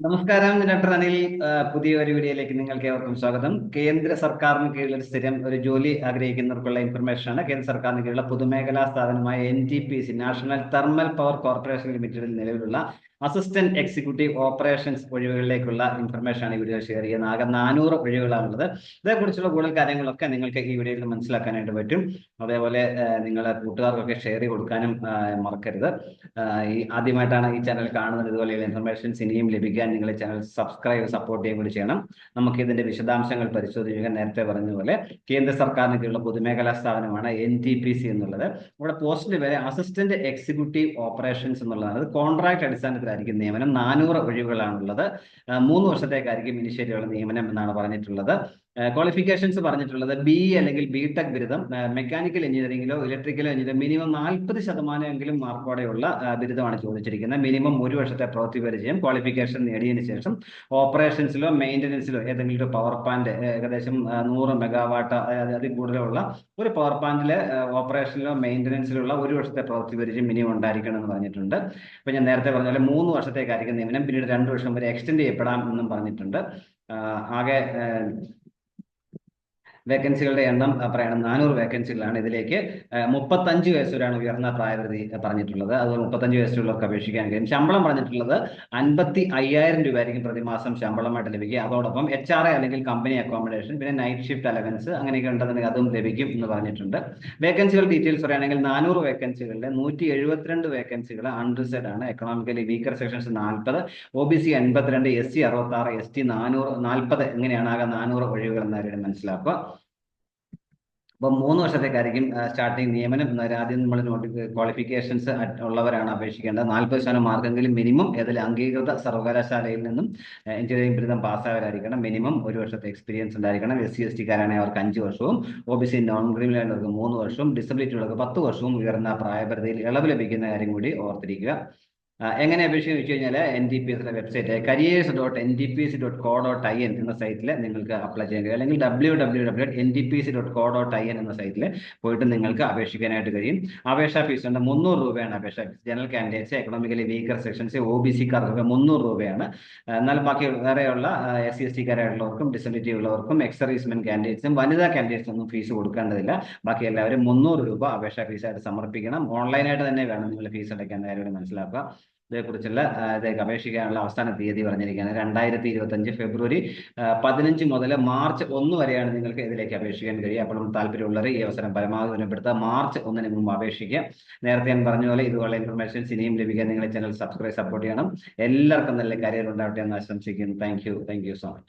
നമസ്കാരം ഡോക്ടർ അനിൽ. പുതിയ ഒരു വീഡിയോയിലേക്ക് നിങ്ങൾക്ക് ഏവർക്കും സ്വാഗതം. കേന്ദ്ര സർക്കാരിന് കീഴിൽ സ്ഥിരം ഒരു ജോലി ആഗ്രഹിക്കുന്നവർക്കുള്ള ഇൻഫർമേഷൻ ആണ് കേന്ദ്ര സർക്കാരിന് കീഴിലുള്ള പൊതുമേഖലാ സ്ഥാപനമായ N T P C National Thermal Power Corporation ലിമിറ്റഡിൽ നിലവിലുള്ള അസിസ്റ്റന്റ് എക്സിക്യൂട്ടീവ് ഓപ്പറേഷൻസ് ഒഴിവുകളിലേക്കുള്ള ഇൻഫർമേഷൻ ആണ് ഈ വീഡിയോ ഷെയർ ചെയ്യുന്നത്. ആകെ നാനൂറ് ഒഴിവുകളാണുള്ളത്. ഇതേക്കുറിച്ചുള്ള കൂടുതൽ കാര്യങ്ങളൊക്കെ നിങ്ങൾക്ക് ഈ വീഡിയോയിൽ മനസ്സിലാക്കാനായിട്ട് പറ്റും. അതേപോലെ നിങ്ങളെ കൂട്ടുകാർക്കൊക്കെ ഷെയർ ചെയ്ത് കൊടുക്കാനും മറക്കരുത്. ഈ ആദ്യമായിട്ടാണ് ഈ ചാനൽ കാണുന്നത്. ഇതുപോലെയുള്ള ഇൻഫർമേഷൻസ് ഇനിയും ലഭിക്കാൻ നിങ്ങൾ ചാനൽ സബ്സ്ക്രൈബ് സപ്പോർട്ട് ചെയ്യുകയും കൂടി ചെയ്യണം. നമുക്ക് ഇതിന്റെ വിശദാംശങ്ങൾ പരിശോധിക്കുക നേരത്തെ പറഞ്ഞതുപോലെ കേന്ദ്ര സർക്കാരിന് കീഴിലുള്ള പൊതുമേഖലാ സ്ഥാപനമാണ് എൻ ടി പി സി എന്നുള്ളത്. ഇവിടെ പോസ്റ്റിന്റെ പേര് അസിസ്റ്റന്റ് എക്സിക്യൂട്ടീവ് ഓപ്പറേഷൻസ് എന്നുള്ളതാണ്. അത് കോൺട്രാക്ട് അടിസ്ഥാനത്തിലായിരിക്കും നിയമനം. നാനൂറ് ഒഴിവുകളാണുള്ളത്. മൂന്ന് വർഷത്തേക്കായിരിക്കും ഇനിഷ്യേറ്റീവുള്ള നിയമനം എന്നാണ് പറഞ്ഞിട്ടുള്ളത്. ക്വാളിഫിക്കേഷൻസ് പറഞ്ഞിട്ടുള്ളത് ബി അല്ലെങ്കിൽ ബി ടെക് ബിരുദം മെക്കാനിക്കൽ എഞ്ചിനീയറിംഗിലോ ഇലക്ട്രിക്കലോ എഞ്ചിനീയറിംഗ് മിനിമം നാൽപ്പത് ശതമാനമെങ്കിലും മാർക്കോടെയുള്ള ബിരുദമാണ് ചോദിച്ചിരിക്കുന്നത്. മിനിമം ഒരു വർഷത്തെ പ്രവൃത്തി പരിചയം ക്വാളിഫിക്കേഷൻ നേടിയതിനു ശേഷം ഓപ്പറേഷൻസിലോ മെയിന്റനൻസിലോ ഏതെങ്കിലും ഒരു പവർ പ്ലാന്റ് ഏകദേശം നൂറ് മെഗാവാട്ട് അതിൽ കൂടുതലുള്ള ഒരു പവർ പ്ലാന്റിലെ ഓപ്പറേഷനിലോ മെയിന്റനൻസിലുള്ള ഒരു വർഷത്തെ പ്രവൃത്തി പരിചയം മിനിമം ഉണ്ടായിരിക്കണം എന്ന് പറഞ്ഞിട്ടുണ്ട്. അപ്പൊ ഞാൻ നേരത്തെ പറഞ്ഞ പോലെ മൂന്ന് വർഷത്തേക്കായിരിക്കും നിയമനം പിന്നീട് രണ്ട് വർഷം വരെ എക്സ്റ്റെൻഡ് ചെയ്യപ്പെടാം എന്നും പറഞ്ഞിട്ടുണ്ട്. ആകെ വേക്കൻസികളുടെ എണ്ണം പറയണം നാനൂറ് വേക്കൻസികളാണ് ഇതിലേക്ക് മുപ്പത്തി മുപ്പത്തഞ്ച് വയസ്സ് വരെയാണ് ഉയർന്ന പ്രായപരിധി പറഞ്ഞിട്ടുള്ളത്. അതുപോലെ മുപ്പത്തഞ്ച് വയസ്സുള്ളവർക്ക് അപേക്ഷിക്കാൻ കഴിയും. ശമ്പളം പറഞ്ഞിട്ടുള്ളത് അൻപത്തി അയ്യായിരം രൂപയായിരിക്കും പ്രതിമാസം ശമ്പളമായിട്ട് ലഭിക്കുക. അതോടൊപ്പം എച്ച് ആർ അല്ലെങ്കിൽ കമ്പനി അക്കോമഡേഷൻ പിന്നെ നൈറ്റ് ഷിഫ്റ്റ് അലവൻസ് അങ്ങനെയൊക്കെ ഉണ്ടെന്നുണ്ടെങ്കിൽ അതും ലഭിക്കും എന്ന് പറഞ്ഞിട്ടുണ്ട്. വേക്കൻസികൾ ഡീറ്റെയിൽസ് പറയുകയാണെങ്കിൽ നാനൂറ് വേക്കൻസികളുടെ നൂറ്റി എഴുപത്തിരണ്ട് വേക്കൻസികൾ അൺറിസർഡ് ആണ്. എക്കണോമിക്കലി വീക്കർ സെക്ഷൻസ് നാൽപ്പത് ഒ ബി സി എൺപത്തിരണ്ട് എസ് സി അറുപത്തി ആറ് എസ് ടി നാനൂറ് നാൽപ്പത് എങ്ങനെയാണ് ആകെ നാനൂറ് ഒഴിവുകൾ എന്നാലും മനസ്സിലാക്കുക. അപ്പം മൂന്ന് വർഷത്തേക്കായിരിക്കും സ്റ്റാർട്ടിംഗ് നിയമനം ആദ്യം നമ്മൾ ക്വാളിഫിക്കേഷൻസ് ഉള്ളവരാണ് അപേക്ഷിക്കേണ്ടത്. നാൽപ്പത് ശതമാനം മാർക്കെങ്കിലും മിനിമം ഏതിൽ അംഗീകൃത സർവകലാശാലയിൽ നിന്നും എഞ്ചിനീയറിംഗ് ബിരുദം പാസ്സായവരായിരിക്കണം. മിനിമം ഒരു വർഷത്തെ എക്സ്പീരിയൻസ് ഉണ്ടായിരിക്കണം. എസ് സി എസ് ടിക്കാരാണെങ്കിൽ അവർക്ക് അഞ്ച് വർഷവും. O B C non criminal ആയവർക്ക് മൂന്ന് വർഷവും. ഡിസബിലിറ്റി ഉള്ളവർക്ക് പത്ത് വർഷവും ഉയർന്ന പ്രായപരിധിയിൽ ഇളവ് ലഭിക്കുന്ന കാര്യം കൂടി ഓർത്തിരിക്കുക. എങ്ങനെ അപേക്ഷിക്കുക വെച്ച് കഴിഞ്ഞാൽ എൻ ഡി പി എസിന്റെ website careers dot N D P S dot co dot I N എന്ന സൈറ്റിൽ നിങ്ങൾക്ക് അപ്ലൈ ചെയ്യാൻ കഴിയും. അല്ലെങ്കിൽ W W W dot N D P S dot co dot I N എന്ന സൈറ്റിൽ പോയിട്ട് നിങ്ങൾക്ക് അപേക്ഷിക്കാനായിട്ട് കഴിയും. അപേക്ഷാ ഫീസ് ഉണ്ട് മുന്നൂറ് രൂപയാണ് അപേക്ഷാ fees general candidates economically weaker sections O B സിക്കാർക്കൊക്കെ മുന്നൂറ് രൂപയാണ്. എന്നാൽ ബാക്കി വേറെയുള്ള എസ് സി എസ് ടിക്കാരായിട്ടുള്ളവർക്കും ഡിസബിലിറ്റി ഉള്ളവർക്കും എക്സ് കാൻഡിഡേറ്റ്സും വനിതാ കാൻഡിഡേറ്റ്സ് ഒന്നും ഫീസ് കൊടുക്കേണ്ടതില്ല. ബാക്കി എല്ലാവരും മുന്നൂറ് രൂപ അപേക്ഷാ ഫീസായിട്ട് സമർപ്പിക്കണം. ഓൺലൈനായിട്ട് തന്നെ വേണം നിങ്ങൾ ഫീസ് അടയ്ക്കാൻ. കാര്യം മനസ്സിലാക്കുക. ഇതേക്കുറിച്ചുള്ള ഇതേക്ക് അപേക്ഷിക്കാനുള്ള അവസാന തീയതി പറഞ്ഞിരിക്കുകയാണ്. രണ്ടായിരത്തി ഇരുപത്തി അഞ്ച് ഫെബ്രുവരി പതിനഞ്ച് മുതൽ മാർച്ച് ഒന്ന് വരെയാണ് നിങ്ങൾക്ക് ഇതിലേക്ക് അപേക്ഷിക്കാൻ കഴിയുക. അപ്പോഴും താല്പര്യമുള്ളവർ ഈ അവസരം പരമാവധി വിനപ്പെടുത്തുക മാർച്ച് ഒന്നിന് മുമ്പ് അപേക്ഷിക്കുക. നേരത്തെ ഞാൻ പറഞ്ഞ പോലെ ഇതുപോലുള്ള ഇൻഫർമേഷൻസ് ഇനിയും ലഭിക്കാൻ നിങ്ങളെ ചാനൽ സബ്സ്ക്രൈബ് സപ്പോർട്ട് ചെയ്യണം. എല്ലാവർക്കും നല്ല കരിയർ ഉണ്ടാവട്ടെ എന്ന് ആശംസിക്കുന്നു. Thank you thank you so much